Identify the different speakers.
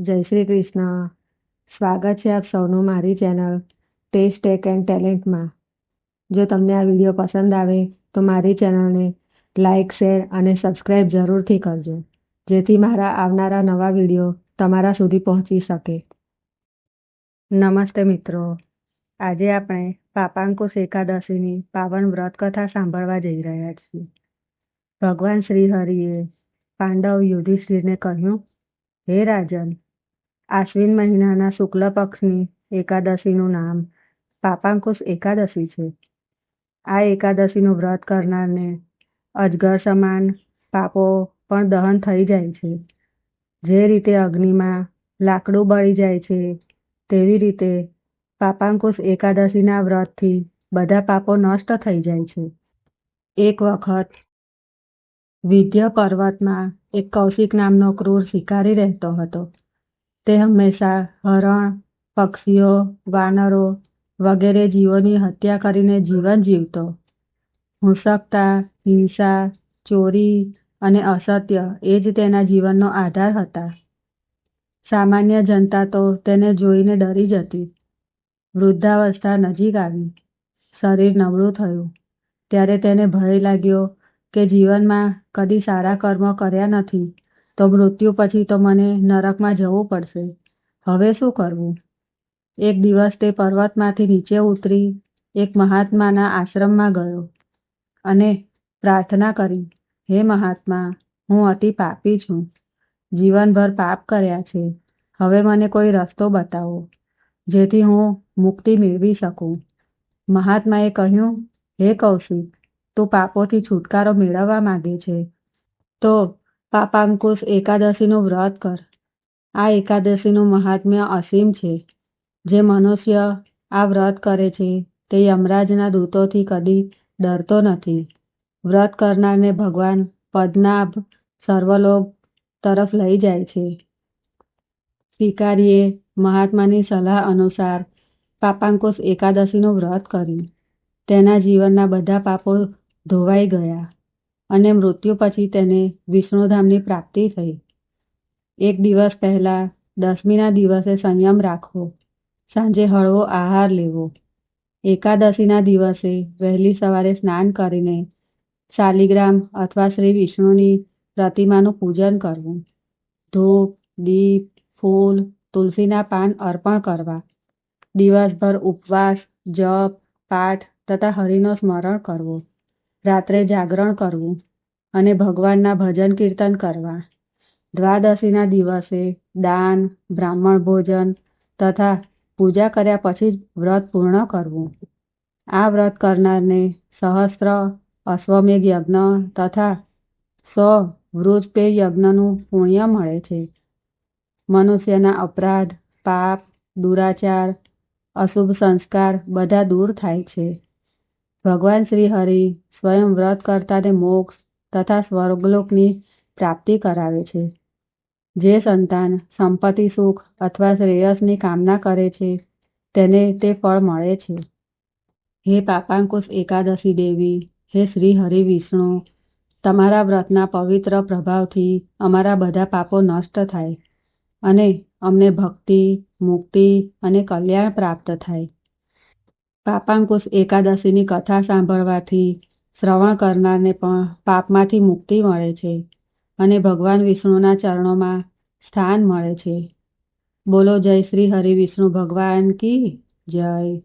Speaker 1: જય શ્રી કૃષ્ણ. સ્વાગત છે આપ સૌનું મારી ચેનલ ટેસ્ટ ટેક એન્ડ ટેલેન્ટમાં. જો તમને આ વીડિયો પસંદ આવે તો મારી ચેનલને લાઇક શેર અને સબસ્ક્રાઈબ જરૂરથી કરજો, જેથી મારા આવનારા નવા વીડિયો તમારા સુધી પહોંચી શકે. નમસ્તે મિત્રો. આજે આપણે પાપાંકુશ એકાદશીની પાવન વ્રત કથા સાંભળવા જઈ રહ્યા છીએ. ભગવાન શ્રી હરિએ પાંડવ યુધિષ્ઠિરને કહ્યું, હે રાજન આશ્વિન મહિનાના શુક્લ પક્ષની એકાદશીનું નામ પાપાંકુશ એકાદશી છે. આ એકાદશીનું વ્રત કરનારને અજગર સમાન પાપો પણ દહન થઈ જાય છે. જે રીતે અગ્નિમાં લાકડું બળી જાય છે, તેવી રીતે પાપાંકુશ એકાદશીના વ્રતથી બધા પાપો નષ્ટ થઈ જાય છે. એક વખત વિદ્ય પર્વતમાં એક કૌશિક નામનો ક્રૂર શિકારી રહેતો હતો. તે હંમેશા હરણ, પક્ષીઓ, વાનરો વગેરે જીવોની હત્યા કરીને જીવન જીવતો. હુંસકતા, હિંસા, ચોરી અને અસત્ય એ જ તેના જીવનનો આધાર હતા. સામાન્ય જનતા તો તેને જોઈને ડરી જતી. વૃદ્ધાવસ્થા નજીક આવી. શરીર નબળું થયું. ત્યારે તેને ભય લાગ્યો કે જીવનમાં કદી સારા કર્મ કર્યા નથી. તો મૃત્યુ પછી તો મને નરકમાં જવું પડશે. હવે શું કરવું? એક દિવસ તે પર્વતમાંથી નીચે ઉતરી એક મહાત્માના આશ્રમમાં ગયો અને પ્રાર્થના કરી, હે મહાત્મા, હું અતિ પાપી છું. જીવનભર પાપ કર્યા છે. હવે મને કોઈ રસ્તો બતાવો જેથી હું મુક્તિ મેળવી શકું. મહાત્માએ કહ્યું, હે કૌશિક, તું પાપોથી છુટકારો મેળવવા માગે છે. તો પાપાંકુશ એકાદશીનું વ્રત કર. આ એકાદશીનું મહાત્મ્ય અસીમ છે. જે મનુષ્ય આ વ્રત કરે છે, તે યમરાજના દૂતોથી કદી ડરતો નથી. વ્રત કરનારને ભગવાન પદનાભ સર્વલોક તરફ લઈ જાય છે. શિકારીએ મહાત્માની સલાહ અનુસાર પાપાંકુશ એકાદશીનું વ્રત કર્યું. તેના જીવનના બધા પાપો ધોવાઈ ગયા. અને મૃત્યુ પછી તેને વિષ્ણુધામની પ્રાપ્તિ થઈ. એક દિવસ પહેલાં દસમીના દિવસે સંયમ રાખવો. સાંજે હળવો આહાર લેવો. એકાદશીના દિવસે વહેલી સવારે સ્નાન કરીને શાલિગ્રામ અથવા શ્રી વિષ્ણુની પ્રતિમાનું પૂજન કરવું. ધૂપ, દીપ, ફૂલ, તુલસીના પાન અર્પણ કરવા. દિવસભર ઉપવાસ, જપ, પાઠ તથા હરિનો સ્મરણ કરવું. રાત્રે જાગરણ કરવું અને ભગવાનના ભજન કીર્તન કરવા. દ્વાદશીના દિવસે દાન, બ્રાહ્મણ ભોજન તથા પૂજા કર્યા પછી જ વ્રત પૂર્ણ કરવું. આ વ્રત કરનારને સહસ્ત્ર, અશ્વમેઘ યજ્ઞ તથા સો વૃજપે યજ્ઞનું પુણ્ય મળે છે. મનુષ્યના અપરાધ, પાપ, દુરાચાર, અશુભ સંસ્કાર બધા દૂર થાય છે. ભગવાન શ્રી હરિ સ્વયં વ્રત કરતાને મોક્ષ તથા સ્વર્ગલોકની પ્રાપ્તિ કરાવે છે. જે સંતાન, સંપત્તિ, સુખ અથવા શ્રેયસની કામના કરે છે, તેને તે ફળ મળે છે. હે પાપાંકુશ એકાદશી દેવી, હે શ્રી હરિ વિષ્ણુ, તમારા વ્રતના પવિત્ર પ્રભાવથી અમારા બધા પાપો નષ્ટ થાય અને અમને ભક્તિ, મુક્તિ અને કલ્યાણ પ્રાપ્ત થાય. પાપાંકુશ એકાદશીની કથા સાંભળવાથી શ્રવણ કરનારને પણ પાપમાંથી મુક્તિ મળે છે અને ભગવાન વિષ્ણુના ચરણોમાં સ્થાન મળે છે. બોલો જય શ્રી હરિ વિષ્ણુ ભગવાન કી જય.